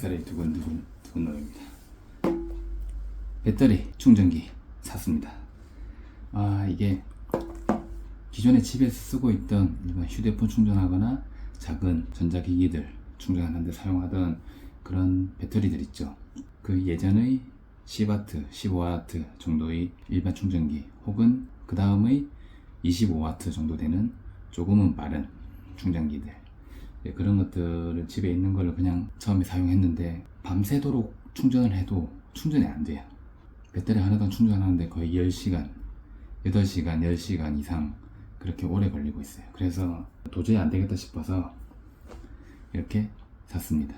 닭살이 두근두근 두근거립니다. 배터리 충전기 샀습니다. 아 이게 기존에 집에서 쓰고 있던 일반 휴대폰 충전하거나 작은 전자기기들 충전하는데 사용하던 그런 배터리들 있죠. 그 예전의 10W, 15W 정도의 일반 충전기 혹은 그 다음의 25W 정도 되는 조금은 빠른 충전기들 예, 그런 것들을 집에 있는 걸 그냥 처음에 사용했는데 밤새도록 충전을 해도 충전이 안 돼요. 배터리 하나당 충전하는데 거의 10시간, 8시간, 10시간 이상 그렇게 오래 걸리고 있어요. 그래서 도저히 안 되겠다 싶어서 이렇게 샀습니다.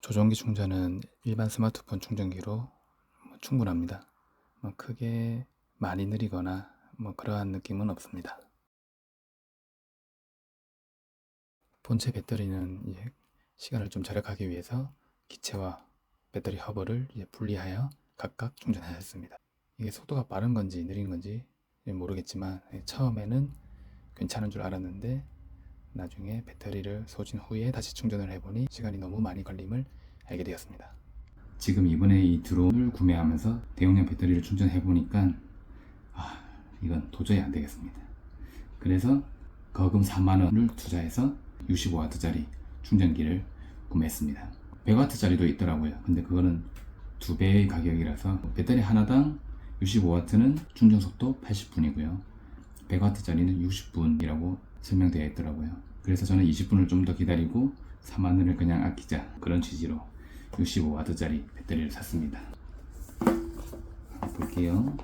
조종기 충전은 일반 스마트폰 충전기로 뭐 충분합니다. 뭐 크게 많이 느리거나 뭐 그러한 느낌은 없습니다. 본체 배터리는 시간을 좀 절약하기 위해서 기체와 배터리 허브를 분리하여 각각 충전하였습니다. 이게 속도가 빠른 건지 느린 건지 모르겠지만 처음에는 괜찮은 줄 알았는데 나중에 배터리를 쏘진 후에 다시 충전을 해보니 시간이 너무 많이 걸림을 알게 되었습니다. 지금 이번에 이 드론을 구매하면서 대용량 배터리를 충전해 보니까 아 이건 도저히 안 되겠습니다. 그래서 거금 4만 원을 투자해서 65W짜리 충전기를 구매했습니다. 100W짜리도 있더라고요. 근데 그거는 두 배의 가격이라서 배터리 하나당 65W는 충전 속도 80분이고요. 100W짜리는 60분이라고 설명되어 있더라고요. 그래서 저는 20분을 좀 더 기다리고 4만 원을 그냥 아끼자 그런 취지로 65W짜리 배터리를 샀습니다. 볼게요.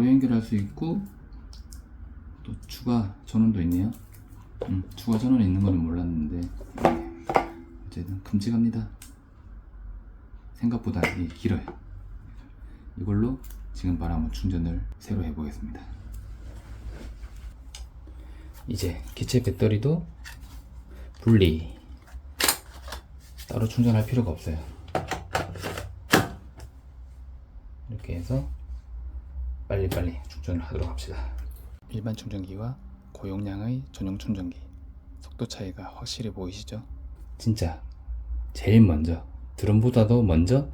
바로 연결할 수 있고 또 추가 전원도 있네요. 음, 추가 전원이 있는 거는 몰랐는데 예, 어쨌든 큼직합니다. 생각보다 이게 길어요. 이걸로 지금 바로 한번 충전을 새로 해보겠습니다. 이제 기체 배터리도 분리 따로 충전할 필요가 없어요. 이렇게 해서 빨리빨리 충전을 하도록 합시다. 일반 충전기와 고용량의 전용 충전기 속도 차이가 확실히 보이시죠? 진짜 제일 먼저 드론보다도 먼저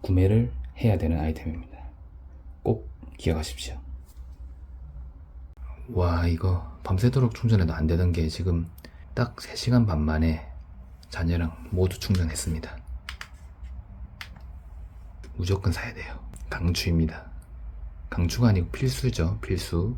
구매를 해야 되는 아이템입니다. 꼭 기억하십시오. 와 이거 밤새도록 충전해도 안 되던 게 지금 딱 3시간 반 만에 자녀랑 모두 충전했습니다. 무조건 사야 돼요. 강추입니다. 강추가 아니고 필수죠. 필수.